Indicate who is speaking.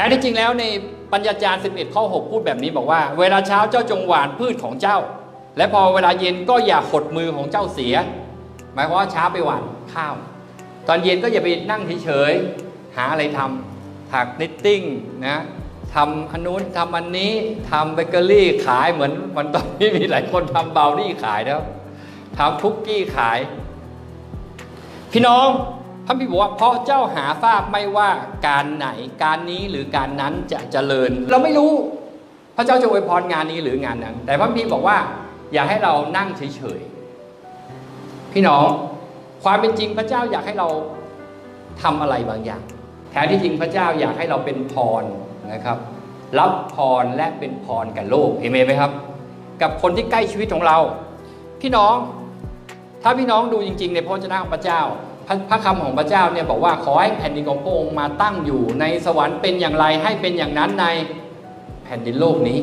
Speaker 1: ท้ที่จริงแล้วในปัญญาจารย์11 ข้อ 6 พูดแบบนี้บอกว่า เวลาเช้าเจ้าจงหวานพืชของเจ้า และพอเวลาเย็นก็อย่าหดมือของเจ้าเสีย หมายความว่าเช้าไปหวานข้าว ตอนเย็นก็อย่าไปนั่งเฉยๆหาอะไรทำถักนิตติ้งนะทำอันนู้นทำอันนี้ทำเบเกอรี่ขายเหมือนมันตอนนี้มีหลายคนทำเบลนี่ขายแล้วทำคุกกี้ขาย พี่น้อง ระพี่บอกว่าเพราะเจ้าหาทราบไม่ว่าการไหนการนี้หรือการนั้นจะเจริญ เราไม่รู้พระเจ้าจะอวยพรงานนี้หรืองานนั้น แต่พระพี่บอกว่า อย่าให้เรานั่งเฉยๆพี่น้องความเป็นจริงพระเจ้าอยากให้เราทำอะไรบางอย่างแท้ที่จริงพระเจ้าอยากให้เราเป็นพรนะครับ รับพรและเป็นพรกับโลกเอเมนไหมครับ กับคนที่ใกล้ชีวิตของเรา พี่น้อง ถ้าพี่น้องดูจริง ๆ ในพระวจนะของพระเจ้า พระคำของพระเจ้าเนี่ยบอกว่าขอให้แผ่นดินของพระองค์มาตั้งอยู่ในสวรรค์เป็นอย่างไรให้เป็นอย่างนั้นในแผ่นดินโลกนี้